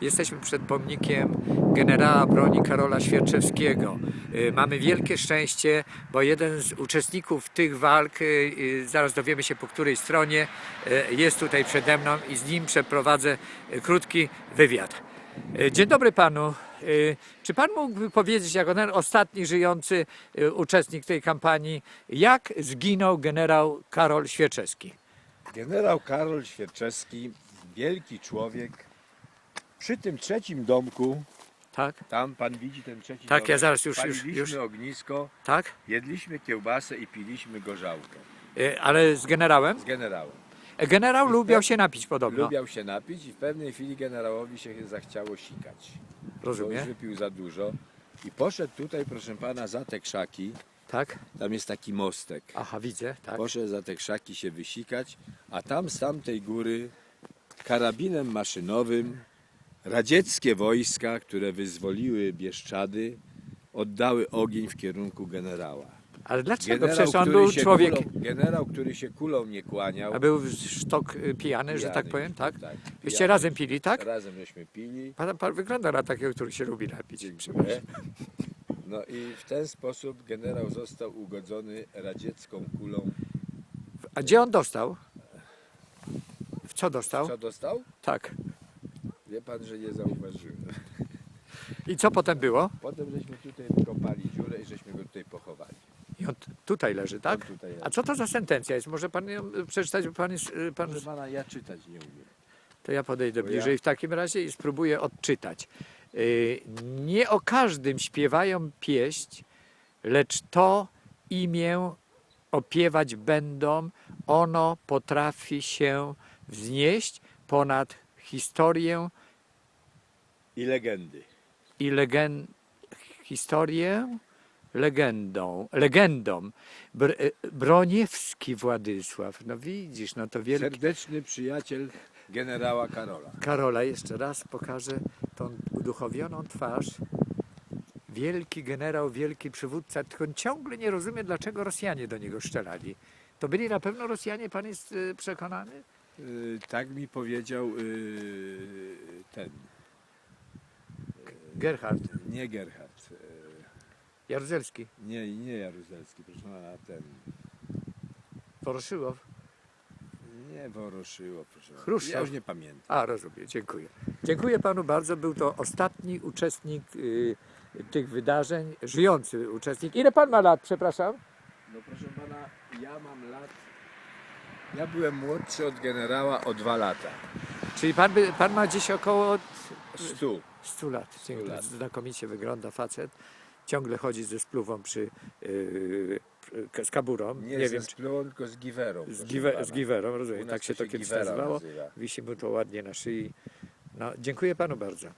Jesteśmy przed pomnikiem generała broni Karola Świerczewskiego. Y, Mamy wielkie szczęście, bo jeden z uczestników tych walk, y, y, zaraz dowiemy się po której stronie, jest tutaj przede mną i z nim przeprowadzę krótki wywiad. Dzień dobry panu. Czy pan mógłby powiedzieć, jako ten ostatni żyjący uczestnik tej kampanii, jak zginął generał Karol Świerczewski? Generał Karol Świerczewski, wielki człowiek, przy tym trzecim domku, Tak? tam pan widzi ten trzeci Tak, domek, ja zaraz już- już- paliliśmy już. ognisko, Tak? jedliśmy kiełbasę i piliśmy gorzałkę Y, Ale z generałem? z generałem. Generał I lubiał się napić podobno. Lubiał się napić i w pewnej chwili generałowi się zachciało sikać. Bo już Rozumiem. wypił za dużo i poszedł tutaj, proszę pana, za te krzaki, Tak? tam jest taki mostek. Aha, widzę, tak. Poszedł za te krzaki się wysikać, a tam z tamtej góry karabinem maszynowym radzieckie wojska, które wyzwoliły Bieszczady, oddały ogień w kierunku generała. Ale dlaczego? Przecież on był człowiek, kulą, generał, który się kulą nie kłaniał. a był sztok y, pijany, że tak pijany, powiem, tak? tak Wyście pijany. razem pili, tak? Razem żeśmy pili. Pan, pan wygląda na takiego, który się lubi napić. No i w ten sposób generał został ugodzony radziecką kulą. A gdzie on dostał? W co dostał? Co dostał? Tak. Wie pan, że nie zauważyłem. I co potem było? Potem żeśmy tutaj wykopali dziurę i żeśmy go tutaj pochowali. I on tutaj leży, tak? On tutaj A co to za sentencja jest? Może pan ją y, przeczytać, bo pan jest, y, pan, Proszę pana, ja czytać nie umiem. to ja podejdę Bo ja- bliżej w takim razie i spróbuję odczytać. Y, Nie o każdym śpiewają pieść, lecz to imię opiewać będą, ono potrafi się wznieść ponad historię I legendy. i legen... historię legendą, legendą. Br... y, Broniewski Władysław, no widzisz, no to wielki Serdeczny przyjaciel generała Karola. Karola, jeszcze raz pokażę tą uduchowioną twarz. Wielki generał, wielki przywódca, tylko on ciągle nie rozumie, dlaczego Rosjanie do niego strzelali. To byli na pewno Rosjanie, pan jest y, przekonany? Y, tak mi powiedział y, ten, Gerhard nie Gerhard, y, Jaruzelski, nie, nie Jaruzelski, proszę pana, ten, Poroszyłow. nie Woroszyło, proszę. Chruszczow. Ja już nie pamiętam. A, rozumiem, dziękuję. Dziękuję panu bardzo. Był to ostatni uczestnik y, tych wydarzeń, żyjący uczestnik. Ile pan ma lat, przepraszam? No proszę pana, ja mam lat, ja byłem młodszy od generała o dwa lata. Czyli pan, by, pan ma gdzieś około Stu. 100 lat. Dziękuję. lat. Znakomicie wygląda facet. Ciągle chodzi ze spluwą przy, yy, z kaburą. Nie, Nie ze wiem, spluwą, tylko z giwerą. z, giwe, z giwerą, rozumiem. Tak się to kiedyś nazywało. nazywa. Wisi mu to ładnie na szyi. No, dziękuję panu bardzo.